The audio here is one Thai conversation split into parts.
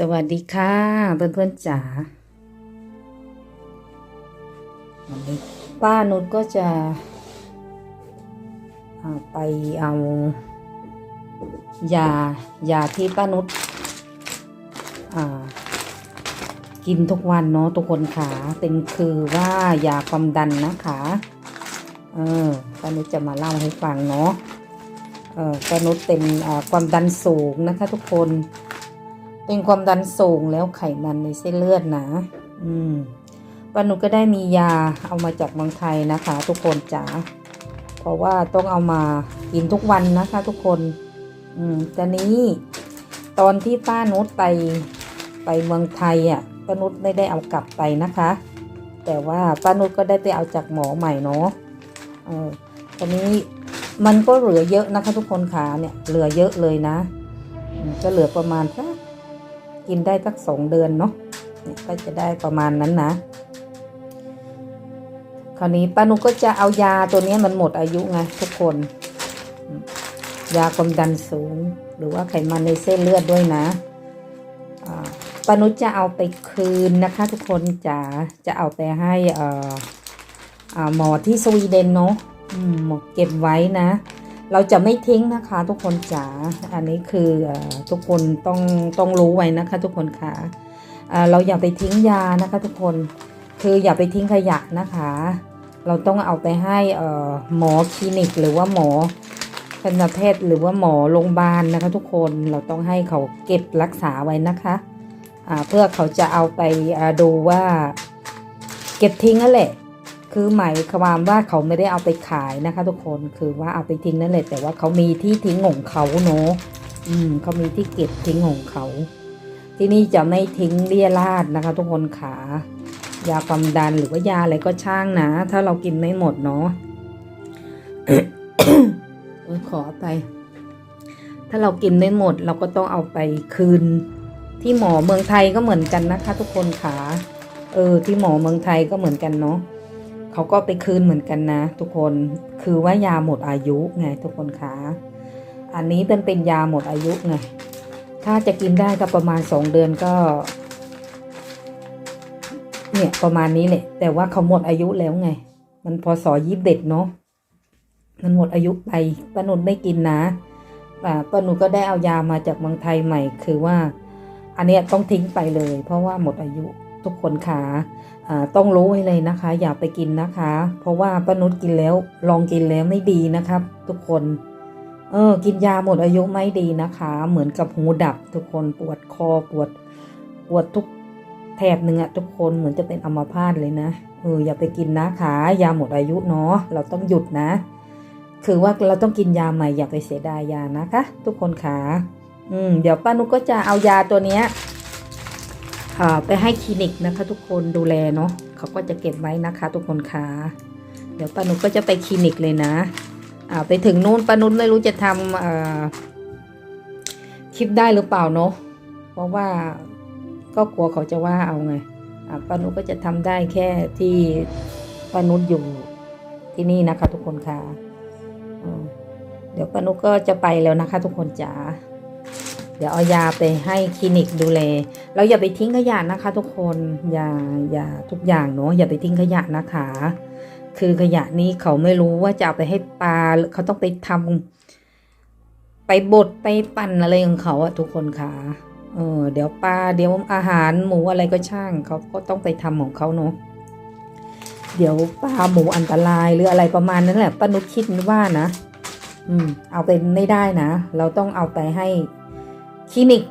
สวัสดีค่ะเพื่อนๆจ๋าวันนี้ป้านุชก็จะไปเอายายาที่ป้านุชกินทุกวันเนาะทุกคนขาเป็นคือว่ายาความดันนะคะเออป้านุชจะมาเล่าให้ฟังเนาะเออป้านุชเป็นความดันสูงนะคะทุกคน เป็นความดันสูงแล้วไขมันในเส้นเลือดนะ อืมป้านุก็ได้มียาเอามาจากเมืองไทยนะคะ ทุกคนจ๋า เพราะว่าต้องเอามากินทุกวันนะคะ ทุกคน อืมแต่นี้ตอนที่ป้านุชไปไปเมืองไทยอะป้านุชไม่ได้เอากลับไปนะคะ แต่ว่าป้านุชก็ได้ไปเอาจากหมอใหม่เนาะเออตอนนี้มันก็เหลือเยอะนะคะ ทุกคนขาเนี่ยเหลือเยอะเลยนะ ก็เหลือประมาณสัก กินได้สักสองเดือนเนาะเนี่ยก็จะได้ประมาณนั้นนะ คราวนี้ป้านุก็จะเอายาตัวนี้มันหมดอายุไงทุกคน ยาความดันสูง หรือว่าไขมันในเส้นเลือดด้วยนะป้านุจะเอาไปคืนนะคะ ทุกคนจะจะเอาไปให้อ่าหมอที่สวีเดนเนาะหมอเก็บไว้นะ เราจะไม่ทิ้งนะคะทุกคนจ๋า อันนี้คือทุกคนต้องต้องรู้ไว้นะคะทุกคนค่ะเราอย่าไปทิ้งยานะคะทุกคน คืออย่าไปทิ้งขยะนะคะ เราต้องเอาไปให้หมอคลินิกหรือว่าหมอทันตแพทย์หรือว่าหมอโรงพยาบาลนะคะ ทุกคน เราต้องให้เขาเก็บรักษาไว้นะคะเพื่อเขาจะเอาไปดูว่า เก็บทิ้งนั่นแหละ คือหมายความว่าเขาไม่ได้เอาไปขายนะคะ ทุกคนคือว่าเอาไปทิ้งนั่นแหละแต่ว่าเขามีที่ทิ้งของเขาเนาะอืมเขามีที่เก็บทิ้งของเขา ที่นี่จะไม่ทิ้งเลี่ยราดนะคะ ทุกคนขายาความดันหรือว่ายาอะไรก็ช่างนะ ถ้าเรากินไม่หมดเนาะขอไป ถ้าเรากินไม่หมดเราก็ต้องเอาไปคืน ที่หมอเมืองไทยก็เหมือนกันนะคะ ทุกคนขาเออที่หมอเมืองไทยก็เหมือนกันเนาะ เขาก็ไปคืนเหมือนกันนะ ทุกคนคือว่ายาหมดอายุไงทุกคนคะอันนี้เป็นเป็นยาหมดอายุไงถ้าจะกินได้ก็ประมาณสองเดือนก็ เนี่ยประมาณนี้แหละแต่ว่าเขาหมดอายุแล้วไง มันพอสอยิบเด็ดเนาะมันหมดอายุไปป้านุนไม่กินนะป่าป้านุนก็ได้เอายามาจากเมืองไทยใหม่ คือว่า อันเนี้ยต้องทิ้งไปเลย เพราะว่าหมดอายุ ทุกคนขาอ่าต้องรู้ไว้เลยนะคะ อย่าไปกินนะคะ เพราะว่าป้านุชกินแล้วลองกินแล้วไม่ดีนะครับ ทุกคนเออกินยาหมดอายุไม่ดีนะคะ เหมือนกับหูดับ ทุกคนปวดคอปวดปวดทุกแถบหนึ่งอะทุกคนเหมือนจะเป็นอัมพาตเลยนะเอออย่าไปกินนะคะยาหมดอายุเนาะเราต้องหยุดนะ คือว่าเราต้องกินยาใหม่อย่าไปเสียดายยานะคะ ทุกคนขาอืมเดี๋ยวป้านุก็จะเอายาตัวเนี้ย ไปให้คลินิกนะคะ ทุกคนดูแลเนาะเขาก็จะเก็บไว้นะคะ ทุกคนคะเดี๋ยวปานุชก็จะไปคลินิกเลยนะไปถึงนู่นปานุชไม่รู้จะทำคลิปได้หรือเปล่าเนาะเพราะว่าก็กลัวเขาจะว่าเอาไงปานุชก็จะทำได้แค่ที่ปานุชอยู่ที่นี่นะคะ ทุกคนคะอืมเดี๋ยวปานุก็จะไปแล้วนะคะ ทุกคนจ๋า เดี๋ยวเอายาไปให้คลินิกดูแล เราอย่าไปทิ้งขยะนะคะ ทุกคนอย่าอย่าทุกอย่างเนาะอย่าไปทิ้งขยะนะคะ คือขยะนี้เขาไม่รู้ว่าจะเอาไปให้ปลาเขาต้องไปทำไปบดไปปั่นอะไรของเขาอะทุกคนค่ะเออเดี๋ยวปลาเดี๋ยวอาหารหมูอะไรก็ช่างเขาก็ต้องไปทำของเขาเนาะเดี๋ยวปลาหมูอันตรายหรืออะไรประมาณนั้นแหละป้านุชคิดว่านะ อืม เอาไปไม่ได้นะ เราต้องเอาไปให้ คลินิก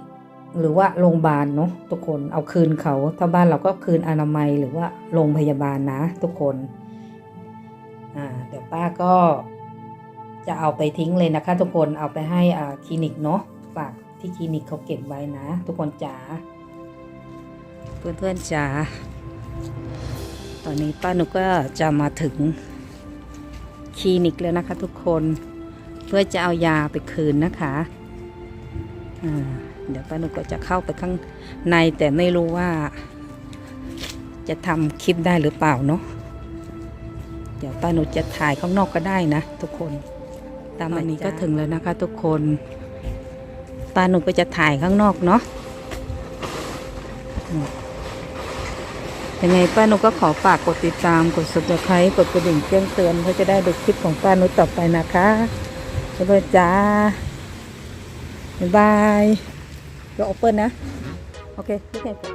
หรือว่าโรงพยาบาลเนาะทุกคนเอาคืนเขาถ้าบ้านเราก็คืนอนามัยหรือว่าโรงพยาบาลนะ ทุกคนอ่าเดี๋ยวป้าก็จะเอาไปทิ้งเลยนะคะ ทุกคนเอาไปให้อ่าคลินิกเนาะฝากที่คลินิกเขาเก็บไว้นะ ทุกคนจ๋าเพื่อนเพื่อนๆจ๋าตอนนี้ป้าหนูก็จะมาถึงคลินิกแล้วนะคะ ทุกคนเพื่อจะเอายาไปคืนนะคะ เดี๋ยวป้านุก็จะเข้าไปข้างในแต่ไม่รู้ว่า จะทำคลิปได้หรือเปล่าเนาะเดี๋ยวป้านุจะถ่ายข้างนอกก็ได้นะ ทุกคน ตามอันนี้ก็ถึงแล้วนะคะ ทุกคนป้านุก็จะถ่ายข้างนอกเนาะยังไงป้านุก็ขอฝากกดติดตามกด subscribe กดกระดิ่งแจ้งเตือนเพื่อจะได้ดูคลิปของป้านุต่อไปนะคะสวัสดีจ้า บายเดี๋ยวออเปิลนะ โอเคทุกคน